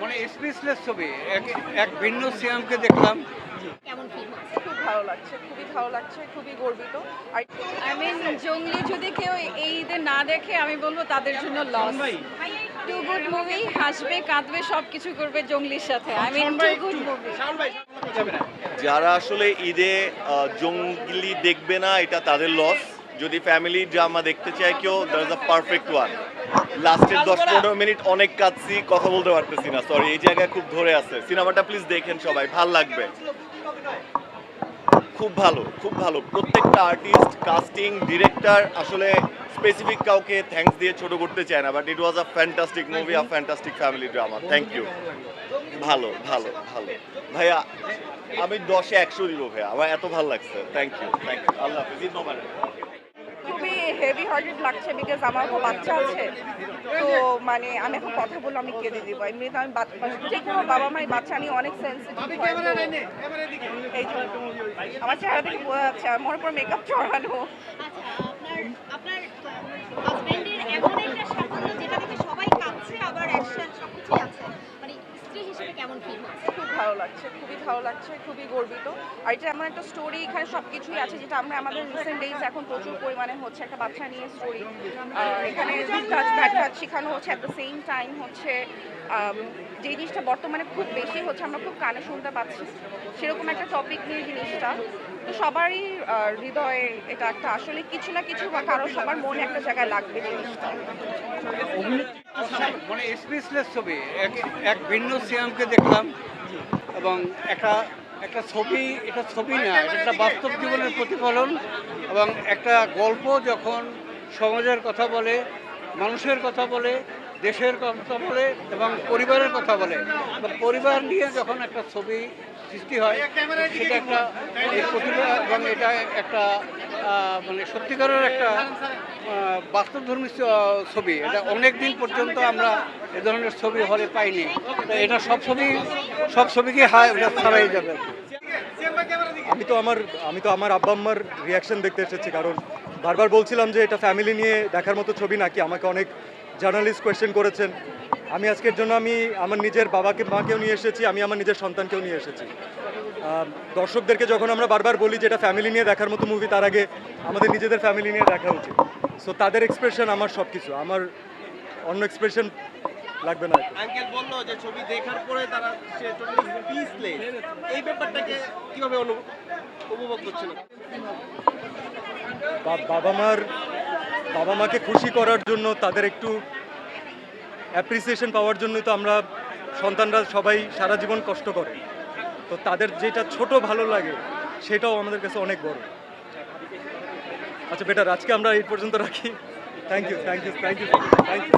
মানে স্পেসলেস ছবি। এক এক ভিন্ন সিয়ামকে দেখলাম। কেমন ফিল হচ্ছে? খুব ভালো লাগছে খুবই ভালো লাগছে খুবই গর্বিত। আর আই মিন জঙ্গলি যদি কেউ এই ঈদে না দেখে আমি বলব তাদের জন্য লস টু গুড মুভি হাসবে কাঁদবে সব কিছু করবে জঙ্গলির সাথে। I mean too good movie যারা আসলে ঈদে আহ, জঙ্গলি দেখবে না এটা তাদের লস যদি ফ্যামিলি ড্রামা দেখতে চায় কেউ that is a perfect one লাস্টের দশ পনেরো মিনিট অনেক কাটছি কথা বলতে পারতেছি না সরি এই জায়গায় খুব ধরে আছে। সিনেমাটা প্লিজ দেখেন সবাই ভালো লাগবে। খুব ভালো খুব ভালো। প্রত্যেকটা আর্টিস্ট কাস্টিং ডিরেক্টর আসলে স্পেসিফিক কাউকে থ্যাঙ্কস দিয়ে ছোট করতে চায় না but it was a fantastic movie a fantastic family drama thank you ভালো ভালো ভালো। ভাইয়া আমি দশে একশো দিব ভাইয়া। আমার এত ভালো লাগছে। থ্যাংক ইউ থ্যাংক ইউ আল্লাহ হাফিজ। হেভি হার্টেড লাগছে বিকজ আমার তো বাচ্চা আছে। তো মানে আমি এখন কথা বলে আমি কেঁদে দিব। এমনিতে আমি বাচ্চা যে কোনো বাবা মায়ের বাচ্চা নিয়ে অনেক সেন্সিটিভ এই জন্য আমার চেহারা থেকে বোঝা যাচ্ছে? আমার উপর মেকআপ চড়ানো আচ্ছা আপনার আপনার হাজবেন্ডের এমন একটা সাফল্য যেটা দেখে সবাই কাঁদছে আবার অ্যাকশন সবকিছুই আছে মানে স্ত্রী হিসেবে কেমন ফিল হচ্ছে খুব ভালো লাগছে খুবই ভালো লাগছে, খুবই গর্বিত। আর এটা এমন একটা স্টোরি এখানে সব কিছুই আছে যেটা আমরা আমাদের রিসেন্ট ডেজ এখন প্রচুর পরিমাণে হচ্ছে একটা বাচ্চা নিয়ে স্টোরি এখানে শেখানো হচ্ছে অ্যাট দ্য সেম টাইম হচ্ছে যে জিনিসটা বর্তমানে খুব বেশি হচ্ছে, আমরা খুব কানে শুনতে পাচ্ছি। সেরকম একটা টপিক নিয়ে জিনিসটা। তো সবারই হৃদয়ে এটা একটা, আসলে কিছু না কিছু বা কারও সবার মনে একটা জায়গায় লাগবে জিনিসটা। মানে স্পেসলেস ছবি। এক ভিন্ন সিয়ামকে দেখলাম এবং একটা একটা ছবি, এটা ছবি না একটা বাস্তব জীবনের প্রতিফলন এবং একটা গল্প যখন সমাজের কথা বলে, মানুষের কথা বলে, দেশের কথা বলে এবং পরিবারের কথা বলে পরিবার নিয়ে যখন একটা ছবি সৃষ্টি হয়, সেটা একটা প্রতিভা এবং এটা একটা মানে সত্যিকারের একটা বাস্তবধর্মী ছবি। এটা অনেক দিন পর্যন্ত আমরা এ ধরনের ছবি হলে পাইনি। এটা সব ছবি, সব ছবিকে হায়, এটা ছাড়াই যাবে। আমি তো আমার, আমি তো আমার আব্বা আম্মার রিয়াকশন দেখতে এসেছি, কারণ বারবার বলছিলাম যে এটা ফ্যামিলি নিয়ে দেখার মতো ছবি নাকি? আমাকে অনেক জার্নালিস্ট কোয়েশ্চেন করেছেন। আমি আজকের জন্য আমি আমার নিজের বাবাকে মাকেও নিয়ে এসেছি আমি আমার নিজের সন্তানকেও নিয়ে এসেছি। দর্শকদেরকে যখন আমরা বারবার বলি যেটা ফ্যামিলি নিয়ে দেখার মতো মুভি তার আগে আমাদের নিজেদের ফ্যামিলি নিয়ে দেখা উচিত। সো তাদের এক্সপ্রেশন আমার সব কিছু আমার অন্য এক্সপ্রেশন লাগবে না। আঙ্কেল বলল যে ছবি দেখার পরে তারা সে পিসলেস এই ব্যাপারটাকে কীভাবে উপভোগ করছিল? বা- বাবা মার বাবা মাকে খুশি করার জন্য তাদের একটু অ্যাপ্রিসিয়েশন পাওয়ার জন্যই তো আমরা সন্তানরা সবাই সারা জীবন কষ্ট করে। তো তাদের যেটা ছোট ভালো লাগে, সেটাও আমাদের কাছে অনেক বড়। আচ্ছা বেটার আজকে আমরা এই পর্যন্ত রাখি। Thank you thank you thank you thank you